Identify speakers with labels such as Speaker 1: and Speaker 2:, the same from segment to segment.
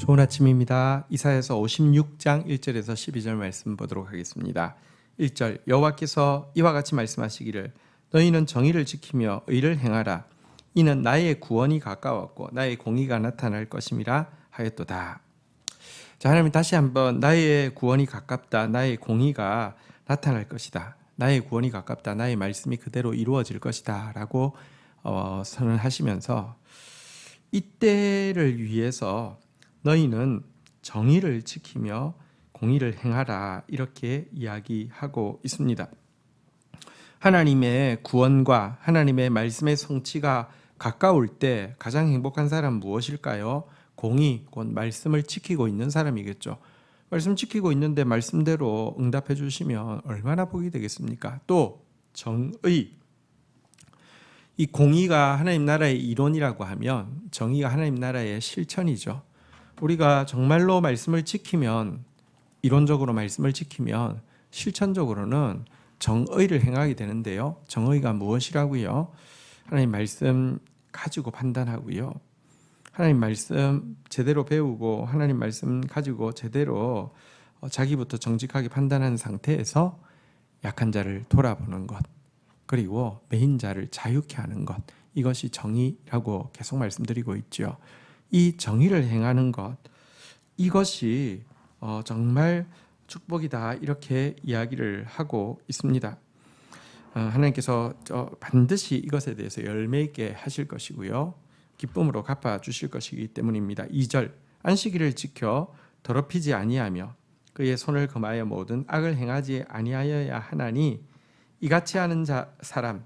Speaker 1: 좋은 아침입니다. 이사에서 56장 1절에서 12절 말씀 보도록 하겠습니다. 1절 여호와께서 이와 같이 말씀하시기를 너희는 정의를 지키며 의를 행하라 이는 나의 구원이 가까웠고 나의 공의가 나타날 것임이라 하였도다. 자, 하나님 다시 한번 나의 구원이 가깝다. 나의 공의가 나타날 것이다. 나의 구원이 가깝다. 나의 말씀이 그대로 이루어질 것이다라고 어, 선언하시면서 이때를 위해서 너희는 정의를 지키며 공의를 행하라 이렇게 이야기하고 있습니다. 하나님의 구원과 하나님의 말씀의 성취가 가까울 때 가장 행복한 사람 무엇일까요? 공의, 곧 말씀을 지키고 있는 사람이겠죠. 말씀 지키고 있는데 말씀대로 응답해 주시면 얼마나 복이 되겠습니까? 또 정의. 이 공의가 하나님 나라의 이론이라고 하면 정의가 하나님 나라의 실천이죠. 우리가 정말로 말씀을 지키면 이론적으로 말씀을 지키면 실천적으로는 정의를 행하게 되는데요. 정의가 무엇이라고요? 하나님 말씀 가지고 판단하고요. 하나님 말씀 제대로 배우고 하나님 말씀 가지고 제대로 어, 자기부터 정직하게 판단한 상태에서 약한 자를 돌아보는 것 그리고 메인 자를 자유케 하는 것 이것이 정의라고 계속 말씀드리고 있죠. 이 정의를 행하는 것 이것이 어, 정말 축복이다 이렇게 이야기를 하고 있습니다. 어, 하나님께서 반드시 이것에 대해서 열매 있게 하실 것이고요. 기쁨으로 갚아 주실 것이기 때문입니다. 2절 안식일을 지켜 더럽히지 아니하며 그의 손을 금하여 모든 악을 행하지 아니하여야 하나니 이같이 하는 자, 사람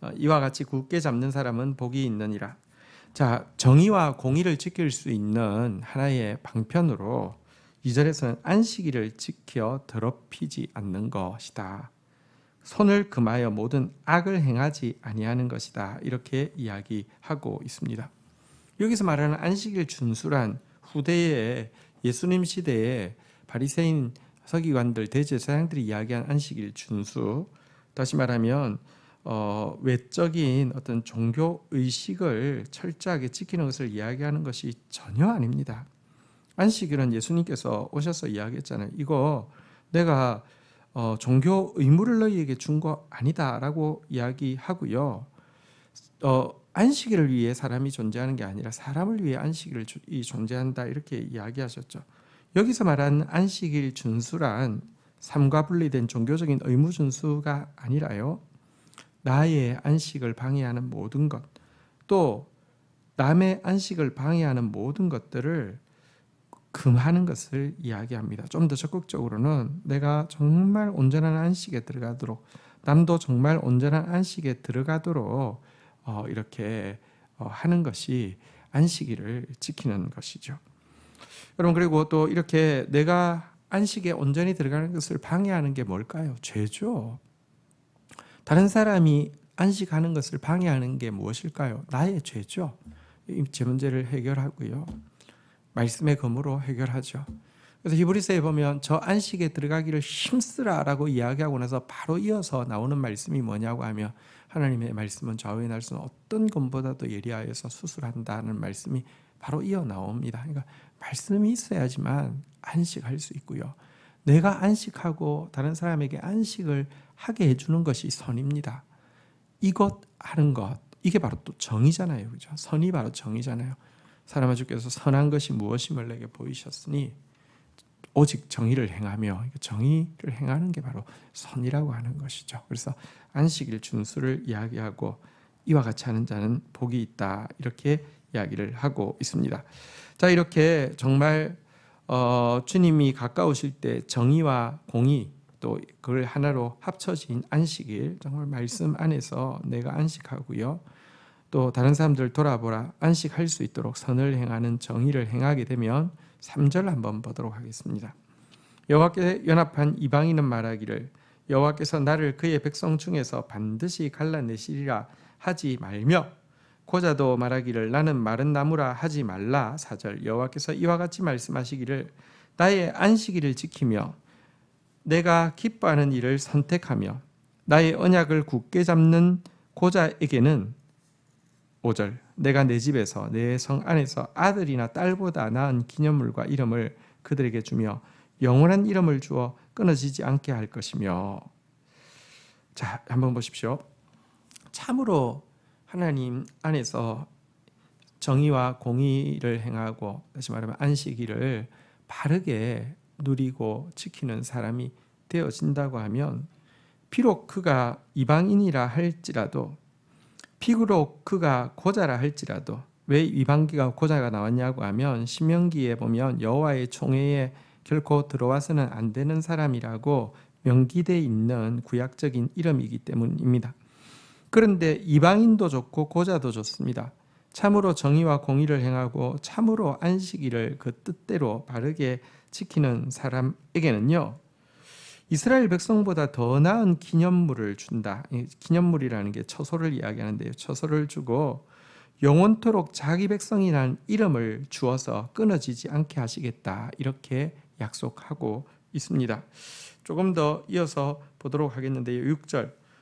Speaker 1: 어, 이와 같이 굳게 잡는 사람은 복이 있느니라. 자, 정의와 공의를 지킬 수 있는 하나의 방편으로 2절에서는 안식일을 지켜 더럽히지 않는 것이다. 손을 금하여 모든 악을 행하지 아니하는 것이다. 이렇게 이야기하고 있습니다. 여기서 말하는 안식일 준수란 후대의 예수님 시대에 바리새인 서기관들 대제사장들이 이야기한 안식일 준수 다시 말하면 어, 외적인 어떤 종교 의식을 철저하게 지키는 것을 이야기하는 것이 전혀 아닙니다. 안식일은 예수님께서 오셔서 이야기했잖아요. 이거 내가 어, 종교 의무를 너희에게 준 거 아니다라고 이야기하고요. 어, 안식일을 위해 사람이 존재하는 게 아니라 사람을 위해 안식일을 존재한다 이렇게 이야기하셨죠. 여기서 말하는 안식일 준수란 삶과 분리된 종교적인 의무 준수가 아니라요. 나의 안식을 방해하는 모든 것, 또 남의 안식을 방해하는 모든 것들을 금하는 것을 이야기합니다. 좀 더 적극적으로는 내가 정말 온전한 안식에 들어가도록 남도 정말 온전한 안식에 들어가도록 어, 이렇게 어, 하는 것이 안식일을 지키는 것이죠. 여러분 그리고 또 이렇게 내가 안식에 온전히 들어가는 것을 방해하는 게 뭘까요? 죄죠. 다른 사람이 안식하는 것을 방해하는 게 무엇일까요? 나의 죄죠. 제 문제를 해결하고요. 말씀의 검으로 해결하죠. 그래서 히브리서에 보면 저 안식에 들어가기를 힘쓰라라고 이야기하고 나서 바로 이어서 나오는 말씀이 뭐냐고 하면 하나님의 말씀은 좌우의 날수는 어떤 것보다도 예리하여서 수술한다는 말씀이 바로 이어 나옵니다. 그러니까 말씀이 있어야지만 안식할 수 있고요. 내가 안식하고 다른 사람에게 안식을 하게 해주는 것이 선입니다. 이것 하는 것 이게 바로 또 정의잖아요, 그죠? 선이 바로 정의잖아요. 사람아 주께서 선한 것이 무엇임을 내게 보이셨으니 오직 정의를 행하며 정의를 행하는 게 바로 선이라고 하는 것이죠. 그래서 안식일 준수를 이야기하고 이와 같이 하는 자는 복이 있다 이렇게 이야기를 하고 있습니다. 자 이렇게 정말 어, 주님이 가까우실 때 정의와 공의 또 그걸 하나로 합쳐진 안식일 정말 말씀 안에서 내가 안식하고요. 또 다른 사람들 돌아보라 안식할 수 있도록 선을 행하는 정의를 행하게 되면 3절 한번 보도록 하겠습니다. 여호와께 연합한 이방인은 말하기를 여호와께서 나를 그의 백성 중에서 반드시 갈라내시리라 하지 말며 고자도 말하기를 나는 마른 나무라 하지 말라. 4절. 여호와께서 이와 같이 말씀하시기를 나의 안식일을 지키며 내가 기뻐하는 일을 선택하며 나의 언약을 굳게 잡는 고자에게는 5절. 내가 내 집에서 내 성 안에서 아들이나 딸보다 나은 기념물과 이름을 그들에게 주며 영원한 이름을 주어 끊어지지 않게 할 것이며. 자 한번 보십시오. 참으로 하나님 안에서 정의와 공의를 행하고 다시 말하면 안식일을 바르게 누리고 지키는 사람이 되어진다고 하면 비록 그가 이방인이라 할지라도 비록 그가 고자라 할지라도 왜 이방기가 고자가 나왔냐고 하면 신명기에 보면 여호와의 총회에 결코 들어와서는 안 되는 사람이라고 명기돼 있는 구약적인 이름이기 때문입니다. 그런데 이방인도 좋고 고자도 좋습니다. 참으로 정의와 공의를 행하고 참으로 안식일을 그 뜻대로 바르게 지키는 사람에게는요. 이스라엘 백성보다 더 나은 기념물을 준다. 기념물이라는 게 처소를 이야기하는데요. 처소를 주고 영원토록 자기 백성이라는 이름을 주어서 끊어지지 않게 하시겠다. 이렇게 약속하고 있습니다. 조금 더 이어서 보도록 하겠는데요. 6절.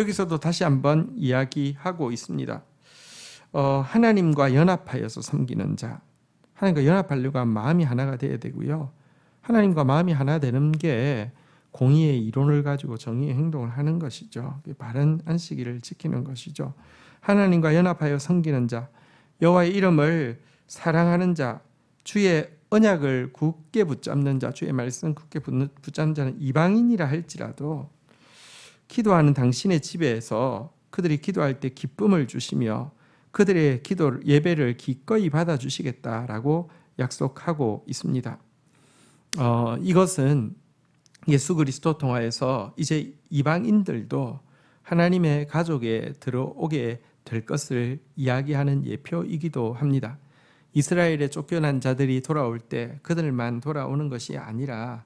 Speaker 1: 여기서도 다시 한번 이야기하고 있습니다. 어, 하나님과 연합하여서 섬기는 자, 하나님과 연합하려고 마음이 하나가 되어야 되고요. 하나님과 마음이 하나 되는 게 공의의 이론을 가지고 정의의 행동을 하는 것이죠. 바른 안식일을 지키는 것이죠. 하나님과 연합하여 섬기는 자, 여호와의 이름을 사랑하는 자, 주의 언약을 굳게 붙잡는 자, 주의 말씀 굳게 붙잡는 자는 이방인이라 할지라도 기도하는 당신의 집에서 그들이 기도할 때 기쁨을 주시며 그들의 기도 예배를 기꺼이 받아 주시겠다라고 약속하고 있습니다. 어, 이것은 예수 그리스도 통하여서 이제 이방인들도 하나님의 가족에 들어오게 될 것을 이야기하는 예표이기도 합니다. 이스라엘에 쫓겨난 자들이 돌아올 때 그들만 돌아오는 것이 아니라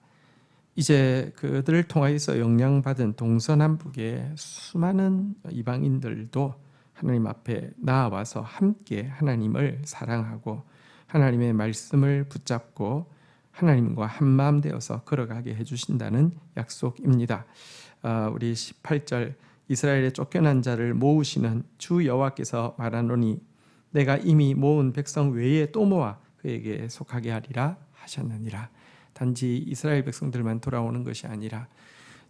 Speaker 1: 이제 그들을 통하여서 영향받은 동서남북의 수많은 이방인들도 하나님 앞에 나와서 함께 하나님을 사랑하고 하나님의 말씀을 붙잡고 하나님과 한 마음 되어서 걸어가게 해주신다는 약속입니다. 아, 우리 18절 이스라엘의 쫓겨난 자를 모으시는 주 여호와께서 말하노니 내가 이미 모은 백성 외에 또 모아 그에게 속하게 하리라 하셨느니라. 단지 이스라엘 백성들만 돌아오는 것이 아니라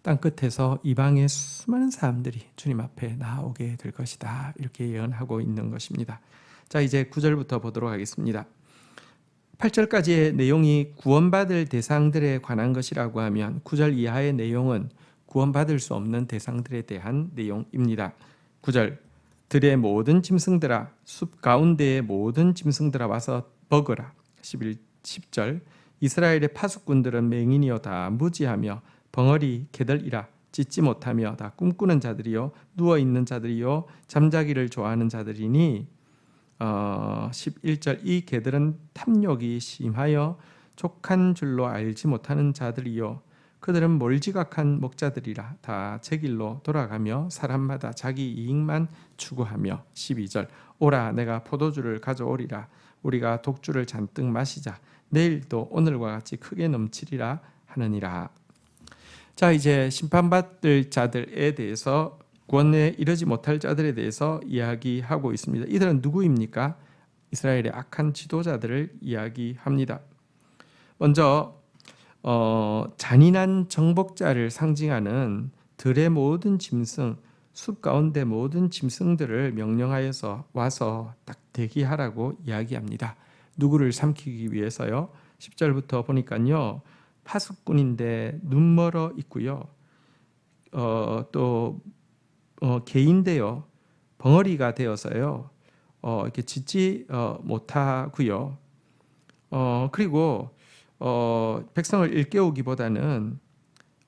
Speaker 1: 땅 끝에서 이방의 수많은 사람들이 주님 앞에 나오게 될 것이다. 이렇게 예언하고 있는 것입니다. 자, 이제 9절부터 보도록 하겠습니다. 8절까지의 내용이 구원받을 대상들에 관한 것이라고 하면 9절 이하의 내용은 구원받을 수 없는 대상들에 대한 내용입니다. 9절 들의 모든 짐승들아 숲 가운데의 모든 짐승들아 와서 먹으라. 11 10절 이스라엘의 파수꾼들은 맹인이여 다 무지하며 벙어리 개들이라 짖지 못하며 다 꿈꾸는 자들이요 누워 있는 자들이요 잠자기를 좋아하는 자들이니 어, 11절 이 개들은 탐욕이 심하여 족한 줄로 알지 못하는 자들이요 그들은 몰지각한 목자들이라 다 제 길로 돌아가며 사람마다 자기 이익만 추구하며 12절 오라 내가 포도주를 가져오리라. 우리가 독주를 잔뜩 마시자 내일도 오늘과 같이 크게 넘치리라 하느니라 자, 이제 심판받을 자들에 대해서 구원에 이르지 못할 자들에 대해서 이야기하고 있습니다. 이들은 누구입니까? 이스라엘의 악한 지도자들을 이야기합니다. 먼저 어, 잔인한 정복자를 상징하는 들의 모든 짐승, 숲 가운데 모든 짐승들을 명령하여서 와서 딱 대기하라고 이야기합니다. 누구를 삼키기 위해서요? 10절부터 보니까요. 파수꾼인데 눈멀어 있고요. 어, 또 어, 개인데요. 벙어리가 되어서요. 어, 이렇게 짖지 어, 못하고요. 어, 그리고 어, 백성을 일깨우기보다는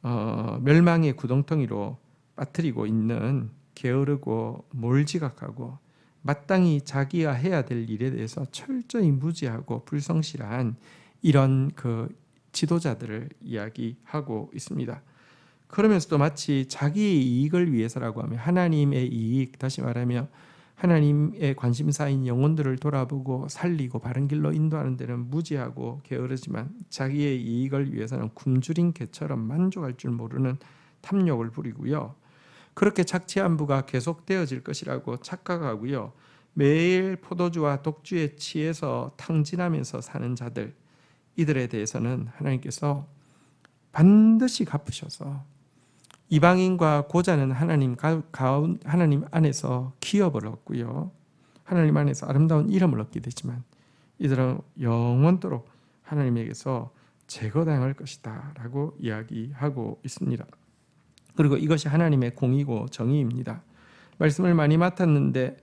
Speaker 1: 어, 멸망의 구덩텅이로 빠뜨리고 있는 게으르고 몰지각하고 마땅히 자기가 해야 될 일에 대해서 철저히 무지하고 불성실한 이런 그 지도자들을 이야기하고 있습니다. 그러면서도 마치 자기의 이익을 위해서라고 하면 하나님의 이익 다시 말하면 하나님의 관심사인 영혼들을 돌아보고 살리고 바른 길로 인도하는 데는 무지하고 게으르지만 자기의 이익을 위해서는 굶주린 개처럼 만족할 줄 모르는 탐욕을 부리고요. 그렇게 착취한 부가 계속되어질 것이라고 착각하고요. 매일 포도주와 독주에 취해서 탕진하면서 사는 자들 이들에 대해서는 하나님께서 반드시 갚으셔서 이방인과 고자는 하나님 가운 하나님 안에서 기업을 얻고요. 하나님 안에서 아름다운 이름을 얻게 되지만 이들은 영원토록 하나님에게서 제거당할 것이다라고 이야기하고 있습니다. 그리고 이것이 하나님의 공이고 정의입니다. 말씀을 많이 맡았는데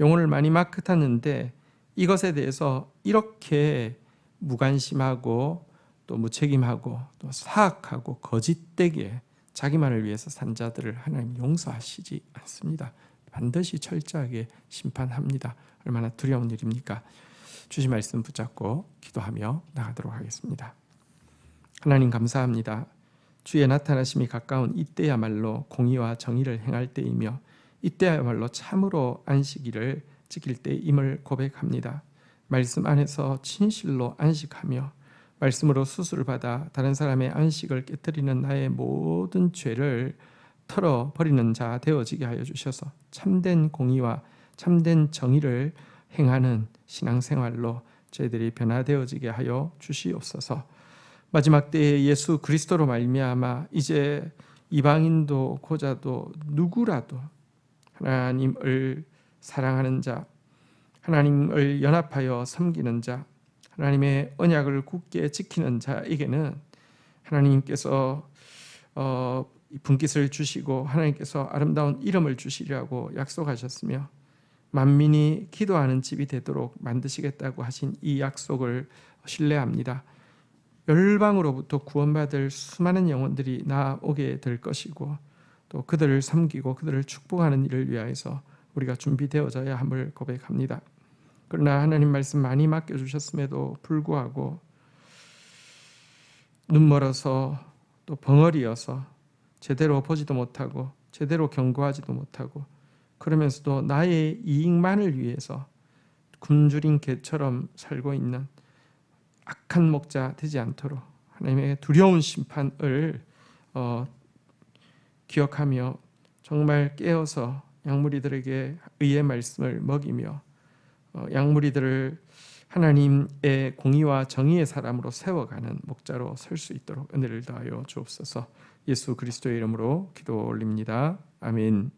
Speaker 1: 영혼을 많이 맡았는데 이것에 대해서 이렇게 무관심하고 또 무책임하고 또 사악하고 거짓되게 자기만을 위해서 산 자들을 하나님 용서하시지 않습니다. 반드시 철저하게 심판합니다. 얼마나 두려운 일입니까? 주신 말씀 붙잡고 기도하며 나가도록 하겠습니다. 하나님 감사합니다. 주의 나타나심이 가까운 이때야말로 공의와 정의를 행할 때이며 이때야말로 참으로 안식일을 지킬 때임을 고백합니다. 말씀 안에서 진실로 안식하며 말씀으로 수술을 받아 다른 사람의 안식을 깨뜨리는 나의 모든 죄를 털어 버리는 자 되어지게 하여 주셔서 참된 공의와 참된 정의를 행하는 신앙생활로 저희들이 변화되어지게 하여 주시옵소서. 마지막 때에 예수 그리스도로 말미암아 이제 이방인도 고자도 누구라도 하나님을 사랑하는 자, 하나님을 연합하여 섬기는 자, 하나님의 언약을 굳게 지키는 자에게는 하나님께서 어, 분깃을 주시고 하나님께서 아름다운 이름을 주시리라고 약속하셨으며 만민이 기도하는 집이 되도록 만드시겠다고 하신 이 약속을 신뢰합니다. 열방으로부터 구원받을 수많은 영혼들이 나오게 될 것이고 또 그들을 섬기고 그들을 축복하는 일을 위하여서 우리가 준비되어져야 함을 고백합니다. 그러나 하나님 말씀 많이 맡겨 주셨음에도 불구하고 눈멀어서 또 벙어리여서 제대로 보지도 못하고 제대로 경고하지도 못하고 그러면서도 나의 이익만을 위해서 굶주린 개처럼 살고 있는 악한 목자 되지 않도록 하나님의 두려운 심판을 어, 기억하며 정말 깨어서 양무리들에게 의의 말씀을 먹이며 어, 양무리들을 하나님의 공의와 정의의 사람으로 세워가는 목자로 설 수 있도록 은혜를 다하여 주옵소서. 예수 그리스도의 이름으로 기도 올립니다. 아멘.